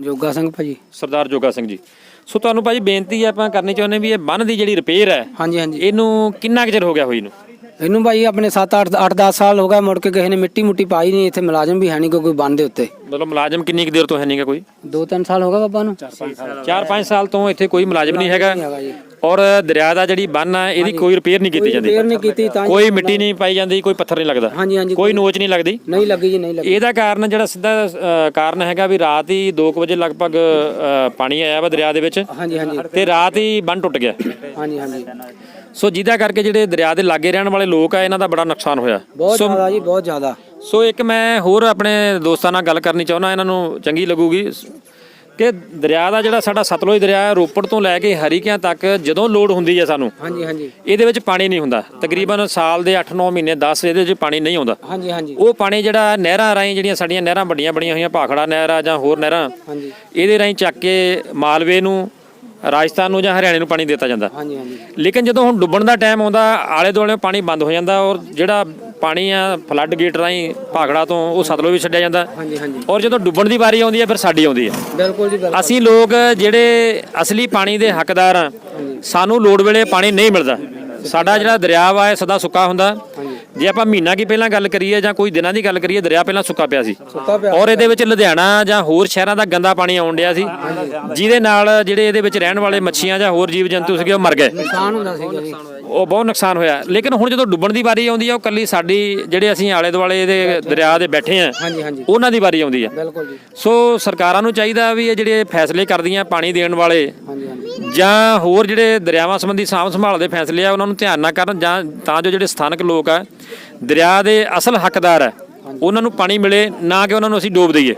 ਜੋਗਾ ਸਿੰਘ ਭਾਜੀ। ਸਰਦਾਰ ਜੋਗਾ ਸਿੰਘ ਜੀ। ਸੋ ਤੁਹਾਨੂੰ ਭਾਜੀ ਬੇਨਤੀ ਹੈ ਆਪਾਂ ਕਰਨੀ ਚਾਹੁੰਦੇ ਵੀ ਇਹ ਬੰਨ ਦੀ ਜਿਹੜੀ ਰਿਪੇਅਰ ਹੈ ਹਾਂਜੀ ਹਾਂਜੀ। ਇਹਨੂੰ ਕਿੰਨਾ ਕੁ ਚਿਰ ਹੋ ਗਿਆ ਹੋਈ ਨੂੰ? ਇਹਨੂੰ ਭਾਈ ਆਪਣੇ 7 8 8 10 ਸਾਲ ਹੋ ਗਏ ਮੁੜ ਕੇ ਕਿਸੇ ਨੇ ਮਿੱਟੀ ਮੁੱਟੀ ਪਾਈ ਨਹੀਂ ਇੱਥੇ ਮੁਲਾਜ਼ਮ ਵੀ ਹੈ ਨਹੀਂ ਕੋਈ ਬੰਨ ਦੇ ਉੱਤੇ। ਮਤਲਬ ਮੁਲਾਜ਼ਮ ਕਿੰਨੀ ਕੁ ਦੇਰ ਤੋਂ ਹੈ ਨਹੀਂਗਾ ਕੋਈ? 2-3 ਸਾਲ ਹੋ ਗਏ ਬਾਬਾ ਨੂੰ। 4-5 ਸਾਲ ਤੋਂ ਇੱਥੇ ਕੋਈ ਮੁਲਾਜ਼ਮ ਨਹੀਂ ਹੈਗਾ। ਨਹੀਂ ਹੈਗਾ ਜੀ। ਔਰ ਦਰਿਆ ਦਾ ਜਿਹੜੀ ਬੰਨ ਆ ਇਹਦੀ ਕੋਈ ਰਿਪੇਅਰ ਨਹੀਂ ਕੀਤੀ ਜਾਂਦੀ। ਰਿਪੇਅਰ ਨਹੀਂ ਕੀਤੀ ਤਾਂ ਕੋਈ ਮਿੱਟੀ ਨਹੀਂ ਪਾਈ ਜਾਂਦੀ ਕੋਈ ਪੱਥਰ ਨਹੀਂ ਲੱਗਦਾ। ਹਾਂਜੀ ਹਾਂਜੀ ਕੋਈ ਨੋਚ ਨਹੀਂ ਲੱਗਦੀ। ਨਹੀਂ ਲੱਗੀ ਜੀ ਨਹੀਂ ਲੱਗੀ। ਇਹਦਾ ਕਾਰਨ ਜਿਹੜਾ ਸਿੱਧਾ ਅ, ਕਾਰਨ ਹੈਗਾ ਵੀ ਰਾਤ ਹੀ 2 ਵਜੇ ਲਗਭਗ ਅ, ਪਾਣੀ ਆਇਆ ਵਾ ਦਰਿਆ ਦੇ ਵਿੱਚ। ਹਾਂਜੀ ਹਾਂਜੀ। ਤੇ ਰਾਤ ਹੀ ਬੰਨ ਟੁੱਟ ਗਿਆ। ਹਾਂਜੀ ਹਾਂਜੀ। ਸੋ ਜਿਹਦਾ ਕਰਕੇ ਜਿਹੜੇ ਦਰਿਆ ਦੇ ਲਾਗੇ ਰਹਿਣ ਵਾਲੇ ਲੋਕ ਆ ਇਹਨਾਂ ਦਾ ਬੜਾ ਨੁਕਸਾਨ ਹੋਇਆ। ਬਹੁਤ ਜ਼ਿਆਦਾ ਜੀ ਬਹੁਤ ਜ਼ਿਆਦਾ। ਸੋ ਇੱਕ ਮੈਂ ਹੋਰ ਆਪਣੇ ਦੋਸਤਾਂ ਨਾਲ ਗੱਲ ਕਰਨੀ ਚਾਹੁੰਦਾ ਇਹਨਾਂ ਨੂੰ ਚੰਗੀ ਲੱਗੂਗੀ। ਕਿ ਦਰਿਆ ਦਾ ਜਿਹੜਾ ਸਾਡਾ ਸਤਲੁਜ ਦਰਿਆ ਹੈ ਰੋਪੜ ਤੋਂ ਲੈ ਕੇ ਹਰੀਕਿਆਂ ਤੱਕ ਜਦੋਂ ਲੋਡ ਹੁੰਦੀ ਹੈ ਸਾਨੂੰ ਹਾਂਜੀ ਹਾਂਜੀ। ਇਹਦੇ ਵਿੱਚ ਪਾਣੀ ਨਹੀਂ ਹੁੰਦਾ। ਤਕਰੀਬਨ ਸਾਲ ਦੇ 8-9 ਮਹੀਨੇ 10 ਇਹਦੇ ਵਿੱਚ ਪਾਣੀ ਨਹੀਂ ਆਉਂਦਾ। ਹਾਂਜੀ ਹਾਂਜੀ। ਉਹ ਪਾਣੀ ਜਿਹੜਾ ਨਹਿਰਾਂ ਰਾਹੀਂ ਜਿਹੜੀਆਂ ਸਾਡੀਆਂ ਨਹਿਰਾਂ ਵੱਡੀਆਂ ਬਣੀਆਂ ਹੋਈਆਂ ਭਾਖੜਾ ਨਹਿਰ ਆ ਜਾਂ ਹੋਰ ਨਹਿਰਾਂ ਹਾਂਜੀ। ਇਹਦੇ ਰਾਹੀਂ ਚੱਕ ਕੇ ਮਾਲਵੇ ਨੂੰ ਰਾਜਸਥਾਨ ਨੂੰ ਜਾਂ ਹਰਿਆਣੇ ਨੂੰ ਪਾਣੀ ਦਿੱਤਾ ਜਾਂਦਾ। ਹਾਂਜੀ ਹਾਂਜੀ। ਲੇਕਿਨ ਜਦੋਂ ਹੁਣ ਡੁੱਬਣ ਦਾ ਟਾਈਮ ਆਉਂਦਾ ਆਲੇ ਦੁਆਲੇ ਪਾਣੀ ਬੰਦ ਹੋ ਜਾਂਦਾ ਔਰ ਜਿਹੜਾ ਪਾਣੀ ਆ ਫਲੱਡ ਗੇਟ ਰਾਹੀਂ ਭਾਖੜਾ ਤੋਂ ਉਹ ਸਤਲੁਜ ਵਿੱਚ ਛੱਡਿਆ ਜਾਂਦਾ। ਹਾਂਜੀ ਹਾਂਜੀ। ਔਰ ਜਦੋਂ ਡੁੱਬਣ ਦੀ ਵਾਰੀ ਆਉਂਦੀ ਹੈ ਫਿਰ ਸਾਡੀ ਆਉਂਦੀ ਹੈ ਬਿਲਕੁਲ ਜੀ ਬਿਲਕੁਲ। ਅਸੀਂ ਲੋਕ ਜਿਹੜੇ ਅਸਲੀ ਪਾਣੀ ਦੇ ਹੱਕਦਾਰ ਆ ਸਾਨੂੰ ਲੋੜ ਵੇਲੇ ਪਾਣੀ ਨਹੀਂ ਮਿਲਦਾ। ਸਾਡਾ ਜਿਹੜਾ ਦਰਿਆ ਵਾ ਇਹ ਸਦਾ ਸੁੱਕਾ ਹੁੰਦਾ। ਜੇ ਆਪਾਂ ਮਹੀਨਾ ਕੀ ਪਹਿਲਾਂ ਗੱਲ ਕਰੀਏ ਜਾਂ ਕੋਈ ਦਿਨਾਂ ਦੀ ਗੱਲ ਕਰੀਏ ਦਰਿਆ ਪਹਿਲਾਂ ਸੁੱਕਾ ਪਿਆ ਸੀ। ਔਰ ਇਹਦੇ ਵਿੱਚ ਲੁਧਿਆਣਾ ਜਾਂ ਹੋਰ ਸ਼ਹਿਰਾਂ ਦਾ ਗੰਦਾ ਪਾਣੀ ਆਉਣ ਡਿਆ ਸੀ। ਜਿਹਦੇ ਨਾਲ ਜਿਹੜੇ ਇਹਦੇ ਵਿੱਚ ਰਹਿਣ ਵਾਲੇ ਮੱਛੀਆਂ ਜਾਂ ਹੋਰ ਜੀਵ ਜੰਤੂ ਸੀਗੇ ਉਹ ਮਰ ਗਏ। ਨੁਕਸਾਨ ਹੁੰਦਾ ਸੀਗਾ ਉਹ ਬਹੁਤ ਨੁਕਸਾਨ ਹੋਇਆ। ਲੇਕਿਨ ਹੁਣ ਜਦੋਂ ਡੁੱਬਣ ਦੀ ਵਾਰੀ ਆਉਂਦੀ ਹੈ ਉਹ ਕੱਲੀ ਸਾਡੀ ਜਿਹੜੇ ਅਸੀਂ ਆਲੇ ਦੁਆਲੇ ਦੇ ਦਰਿਆ ਦੇ ਬੈਠੇ ਆ ਹਾਂਜੀ ਹਾਂਜੀ। ਉਹਨਾਂ ਦੀ ਵਾਰੀ ਆਉਂਦੀ ਹੈ ਬਿਲਕੁਲ ਜੀ। ਸੋ ਸਰਕਾਰਾਂ ਨੂੰ ਚਾਹੀਦਾ ਵੀ ਇਹ ਜਿਹੜੇ ਫੈਸਲੇ ਕਰਦੀਆਂ ਪਾਣੀ ਦੇਣ ਵਾਲੇ ਜਾਂ ਹੋਰ ਜਿਹੜੇ ਦਰਿਆਵਾਂ ਸੰਬੰਧੀ ਸਾਂਭ ਸੰਭਾਲ ਦੇ ਫੈਸਲੇ ਆ ਉਹਨਾਂ ਨੂੰ ਧਿਆਨ ਨਾਲ ਕਰਨ ਜਾਂ ਤਾਂ ਜੋ ਜਿਹੜੇ ਸਥਾਨਕ ਲੋਕ ਆ ਦਰਿਆ ਦੇ ਅਸਲ ਹੱਕਦਾਰ ਆ ਉਹਨਾਂ ਨੂੰ ਪਾਣੀ ਮਿਲੇ ਨਾ ਕਿ ਉਹਨਾਂ ਨੂੰ ਅਸੀਂ ਡੋਬ ਦਈਏ।